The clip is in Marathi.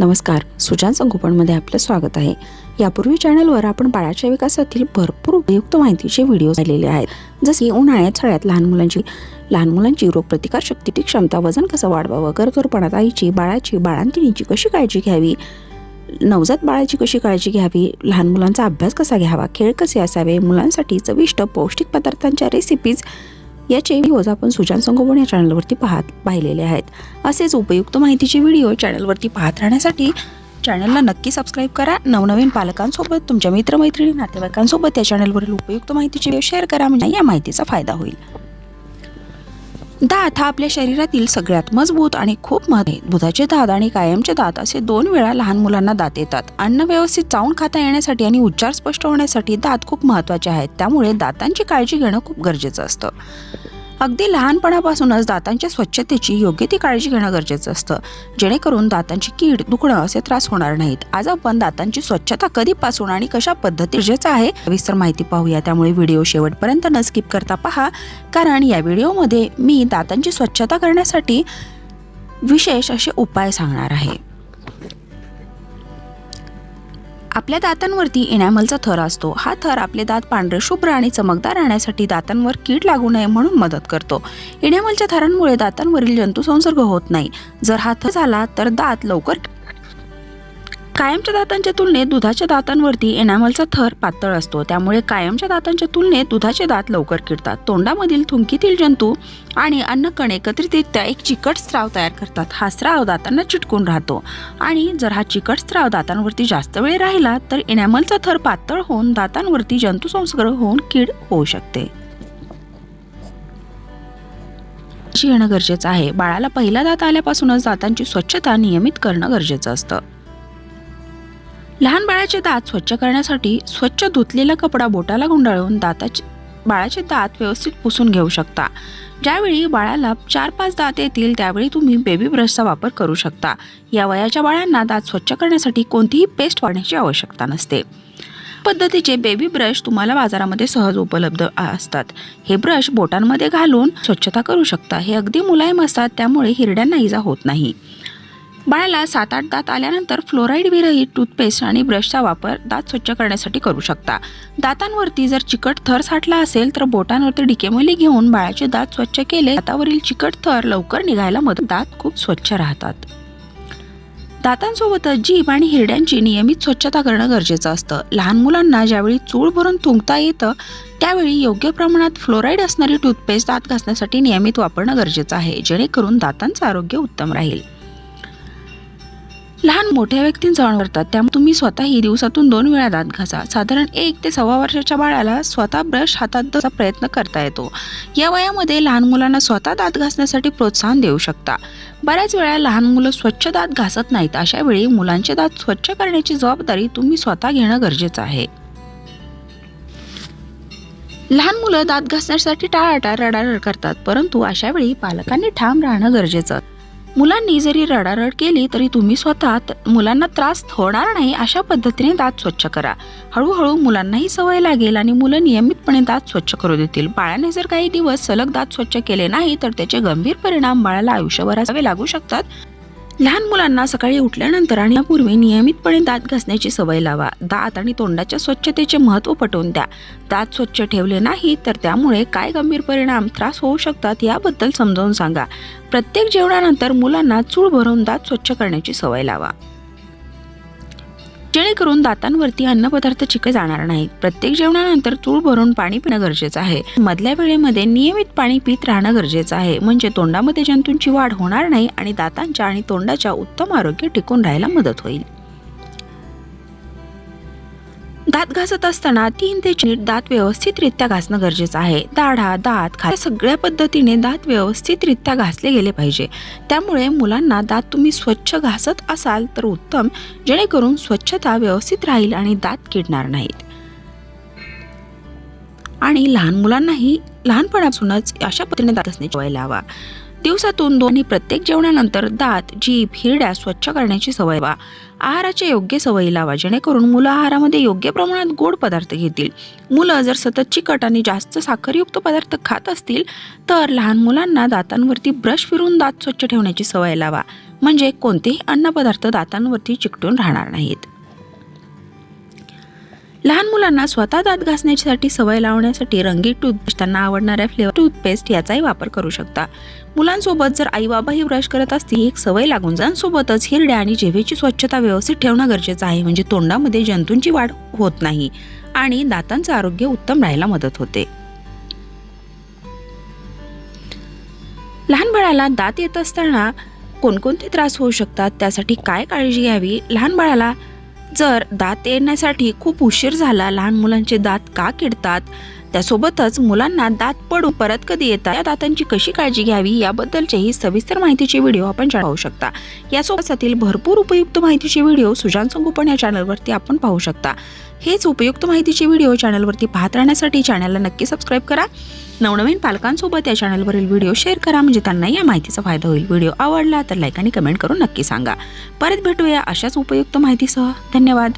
नमस्कार सुजान संगोपनमध्ये आपलं स्वागत आहे. यापूर्वी चॅनलवर आपण बाळाच्या विकासातील भरपूर उपयुक्त माहितीचे व्हिडिओ झालेले आहेत. जसे उन्हाळ्यात सळ्यात लहान मुलांची लहान मुलांची रोगप्रतिकार शक्तीची क्षमता वजन कसं वाढवावं गरगरपणात आईची बाळाची बाळांतिणीची कशी काळजी घ्यावी नवजात बाळाची कशी काळजी घ्यावी लहान मुलांचा अभ्यास कसा घ्यावा खेळ कसे असावे मुलांसाठी चविष्ट पौष्टिक पदार्थांच्या रेसिपीज याचे व्हिडिओज आपण सुजान संगोपन या चॅनलवरती पाहत पाहिलेले आहेत. असेच उपयुक्त माहितीचे व्हिडिओ चॅनलवरती पाहत राहण्यासाठी चॅनलला नक्की सबस्क्राईब करा. नवनवीन पालकांसोबत तुमच्या मित्रमैत्रिणी नातेवाईकांसोबत या चॅनलवरील उपयुक्त माहितीचे व्हिडिओ शेअर करा. म्हणजे या माहितीचा फायदा होईल. दात हा आपल्या शरीरातील सगळ्यात मजबूत आणि खूप महत्त्व दुधाचे दात आणि कायमचे दात असे दोन वेळा लहान मुलांना दात येतात. अन्न व्यवस्थित चावून खाता येण्यासाठी आणि उच्चार स्पष्ट होण्यासाठी दात खूप महत्त्वाचे आहेत. त्यामुळे दातांची काळजी घेणं खूप गरजेचं असतं. अगदी लहानपणापासूनच दातांच्या स्वच्छतेची योग्य ती काळजी घेणं गरजेचं असतं. जेणेकरून दातांची कीड दुखणं असे त्रास होणार नाहीत. आज आपण दातांची स्वच्छता कधीपासून आणि कशा पद्धतीचेच आहे विस्तर माहिती पाहूया. त्यामुळे व्हिडिओ शेवटपर्यंत न स्किप करता पहा. कारण या व्हिडिओमध्ये मी दातांची स्वच्छता करण्यासाठी विशेष असे उपाय सांगणार आहे. आपल्या दातांवरती इनॅमलचा थर असतो. हा थर आपले दात पांढरे शुभ्र आणि चमकदार राहण्यासाठी दातांवर कीड लागू नये म्हणून मदत करतो. इनॅमलच्या थरांमुळे दातांवरील जंतुसंसर्ग होत नाही. जर हा थर झाला तर दात लवकर कायमच्या दातांच्या तुलनेत दुधाच्या दातांवरती एनामलचा थर पातळ असतो. त्यामुळे कायमच्या दातांच्या तुलनेत दुधाचे दात लवकर किडतात. तोंडामधील थुंकीतील जंतू आणि अन्नकण एकत्रितरित्या एक चिकट स्त्राव तयार करतात. हा स्त्राव दातांना चिटकून राहतो. आणि जर हा चिकट स्त्राव दातांवरती जास्त वेळ राहिला तर एनॅमलचा थर पातळ होऊन दातांवरती जंतुसंसर्ग होऊन कीड होऊ शकते. येणं गरजेचं आहे. बाळाला पहिला दात आल्यापासूनच दातांची स्वच्छता नियमित करणं गरजेचं असतं. लहान बाळाचे दात स्वच्छ करण्यासाठी स्वच्छ धुतलेला कपडा बोटाला गुंडाळून दाताचे बाळाचे दात व्यवस्थित पुसून घेऊ शकता. ज्यावेळी बाळाला चार पाच दात येतील त्यावेळी तुम्ही बेबी ब्रशचा वापर करू शकता. या वयाच्या बाळांना दात स्वच्छ करण्यासाठी कोणतीही पेस्ट वाढण्याची आवश्यकता नसते. पद्धतीचे बेबी ब्रश तुम्हाला बाजारामध्ये सहज उपलब्ध असतात. हे ब्रश बोटांमध्ये घालून स्वच्छता करू शकता. हे अगदी मुलायम असतात त्यामुळे हिरड्यांना इजा होत नाही. बाळाला सात आठ दात आल्यानंतर फ्लोराईड विरहित टूथपेस्ट आणि ब्रशचा वापर दात स्वच्छ करण्यासाठी करू शकता. दातांवरती जर चिकट थर साठला असेल तर बोटांवरती डिकेमली घेऊन बाळाचे दात स्वच्छ केले दातावरील चिकट थर लवकर निघायला मदत दात खूप स्वच्छ राहतात. दातांसोबतच जीभ आणि हिरड्यांची नियमित स्वच्छता करणं गरजेचं असतं. लहान मुलांना ज्यावेळी चूळ भरून थुंकता येतं त्यावेळी योग्य प्रमाणात फ्लोराईड असणारी टूथपेस्ट दात घासण्यासाठी नियमित वापरणं गरजेचं आहे जेणेकरून दातांचं आरोग्य उत्तम राहील. लहान मोठ्या व्यक्तींचा अण करतात. त्यामुळे तुम्ही स्वतःही दिवसातून दोन वेळा दात घासा. साधारण एक ते सव्वा वर्षाच्या बाळाला स्वतः ब्रश हातात प्रयत्न करता येतो. या वयामध्ये लहान मुलांना स्वतः दात घासण्यासाठी प्रोत्साहन देऊ शकता. बऱ्याच वेळा लहान मुलं स्वच्छ दात घासत नाहीत. अशा वेळी मुलांचे दात स्वच्छ करण्याची जबाबदारी तुम्ही स्वतः घेणं गरजेचं आहे. लहान मुलं दात घासण्यासाठी टाळाटाळ रडारड करतात. परंतु अशा वेळी पालकांनी ठाम राहणं गरजेचं. मुलांनी जरी रडारड केली तरी तुम्ही स्वतः त- मुलांना त्रास होणार नाही अशा पद्धतीने दात स्वच्छ करा. हळूहळू मुलांनाही सवय लागेल आणि मुलं नियमितपणे दात स्वच्छ करू देतील. बाळाने जर काही दिवस सलग दात स्वच्छ केले नाही तर त्याचे गंभीर परिणाम बाळाला आयुष्यभर असावे लागू शकतात. लहान मुलांना सकाळी उठल्यानंतर आणि यापूर्वी नियमितपणे दात घासण्याची सवय लावा. दात आणि तोंडाच्या स्वच्छतेचे महत्त्व पटवून द्या. दात स्वच्छ ठेवले नाही तर त्यामुळे काय गंभीर परिणाम त्रास होऊ शकतात याबद्दल समजावून सांगा. प्रत्येक जेवणानंतर मुलांना चूळ भरून दात स्वच्छ करण्याची सवय लावा. जेणेकरून दातांवरती अन्नपदार्थ चिके जाणार नाहीत. प्रत्येक जेवणानंतर तूळ भरून पाणी पिणं गरजेचं आहे. मधल्या वेळेमध्ये नियमित पाणी पित राहणं गरजेचं आहे. म्हणजे तोंडामध्ये जंतूंची वाढ होणार नाही आणि दातांच्या आणि तोंडाच्या उत्तम आरोग्य टिकून राहायला मदत होईल. दात घासत असताना तीन ते चार दात व्यवस्थितरित्या घासणं गरजेचं आहे. दाढा दात खा सगळ्या पद्धतीने दात व्यवस्थितरित्या घासले गेले पाहिजे. त्यामुळे मुलांना दात तुम्ही स्वच्छ घासत असाल तर उत्तम जेणेकरून स्वच्छता व्यवस्थित राहील आणि दात किडणार नाहीत. आणि लहान मुलांनाही लहानपणापासूनच अशा पद्धतीने दात असण्याची सवय लावा. दिवसातून दोन्ही प्रत्येक जेवणानंतर दात जीभ हिरड्या स्वच्छ करण्याची सवय व्हा आहाराच्या योग्य सवयी लावा जेणेकरून मुलं आहारामध्ये योग्य प्रमाणात गोड पदार्थ घेतील. मुलं जर सतत चिकट आणि जास्त साखरयुक्त पदार्थ खात असतील तर लहान मुलांना दातांवरती ब्रश फिरून दात स्वच्छ ठेवण्याची सवय लावा. म्हणजे कोणतेही अन्नपदार्थ दातांवरती चिकटून राहणार नाहीत. लहान मुलांना स्वतः दात घासण्यासाठी सवय लावण्यासाठी रंगीत टूथपेस्ट त्यांना आवडणाऱ्या फ्लेवर टूथपेस्ट याचाही वापर करू शकता. मुलांसोबत जर आई बाबा ही ब्रश करत असतील ही एक सवय लागून जाण्यासोबतच हिरड्या आणि जिभेची स्वच्छता व्यवस्थित ठेवणं गरजेचं आहे. म्हणजे तोंडामध्ये जंतूंची वाढ होत नाही आणि दातांचं आरोग्य उत्तम राहायला मदत होते. लहान बाळाला दात येत असताना कोणकोणते त्रास होऊ शकतात? त्यासाठी काय काळजी घ्यावी? लहान बाळाला जर दात येण्यासाठी खूप उशीर झाला लहान मुलांचे दात का किडतात? त्यासोबतच मुलांना दात पडून परत कधी येतात? या दातांची कशी काळजी घ्यावी? याबद्दलचेही सविस्तर माहितीचे व्हिडिओ आपण पाहू शकता. यासोबतच भरपूर उपयुक्त माहितीचे व्हिडिओ सुजान संगोपन या चॅनलवरती आपण पाहू शकता. हेच उपयुक्त माहितीचे व्हिडिओ चॅनलवरती पाहत राहण्यासाठी चॅनलला नक्की सबस्क्राईब करा. नवनवीन पालकांसोबत या चॅनलवरील व्हिडिओ शेअर करा. म्हणजे त्यांना या माहितीचा फायदा होईल. व्हिडिओ आवडला तर लाईक आणि कमेंट करून नक्की सांगा. परत भेटूया अशाच उपयुक्त माहितीसह. धन्यवाद.